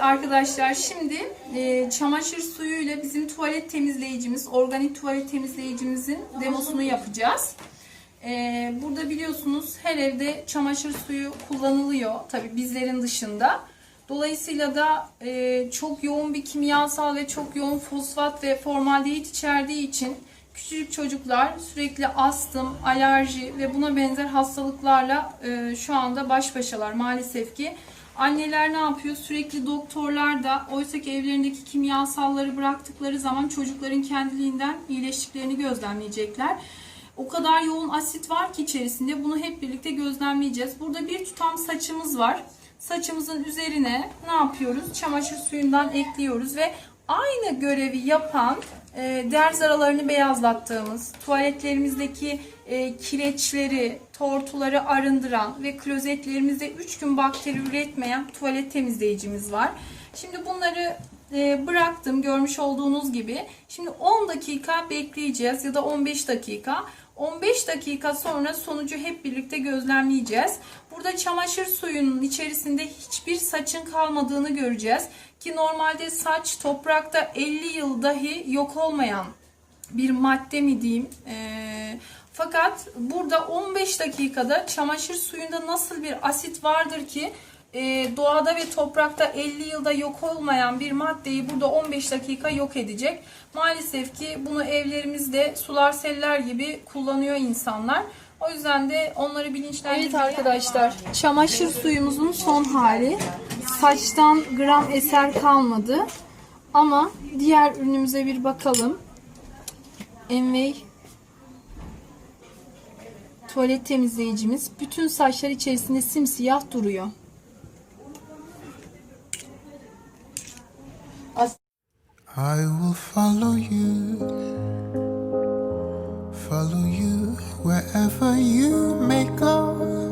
arkadaşlar şimdi e, çamaşır suyuyla bizim tuvalet temizleyicimiz, organik tuvalet temizleyicimizin demosunu yapacağız. E, burada biliyorsunuz her evde çamaşır suyu kullanılıyor tabi bizlerin dışında. Dolayısıyla da e, çok yoğun bir kimyasal ve çok yoğun fosfat ve formaldehit içerdiği için küçücük çocuklar sürekli astım, alerji ve buna benzer hastalıklarla e, şu anda baş başalar maalesef ki. Anneler ne yapıyor? Sürekli doktorlar da oysa ki evlerindeki kimyasalları bıraktıkları zaman çocukların kendiliğinden iyileştiklerini gözlemleyecekler. O kadar yoğun asit var ki içerisinde bunu hep birlikte gözlemleyeceğiz. Burada bir tutam saçımız var. Saçımızın üzerine ne yapıyoruz? Çamaşır suyundan ekliyoruz ve aynı görevi yapan e, derz aralarını beyazlattığımız, tuvaletlerimizdeki e, kireçleri, tortuları arındıran ve klozetlerimizde 3 gün bakteri üretmeyen tuvalet temizleyicimiz var. Şimdi bunları bıraktım görmüş olduğunuz gibi. Şimdi 10 dakika bekleyeceğiz ya da 15 dakika. 15 dakika sonra sonucu hep birlikte gözlemleyeceğiz. Burada çamaşır suyunun içerisinde hiçbir saçın kalmadığını göreceğiz. Ki normalde saç toprakta 50 yıl dahi yok olmayan bir madde mi diyeyim. Ee, fakat burada 15 dakikada çamaşır suyunda nasıl bir asit vardır ki e, doğada ve toprakta 50 yılda yok olmayan bir maddeyi burada 15 dakika yok edecek. Maalesef ki bunu evlerimizde sular seller gibi kullanıyor insanlar. O yüzden de onları bilinçlendirmeye... Evet arkadaşlar çamaşır suyumuzun son hali. Saçtan gram eser kalmadı. Ama diğer ürünümüze bir bakalım. Envey tuvalet temizleyicimiz. Bütün saçlar içerisinde simsiyah duruyor. I will follow you, follow you wherever you may go.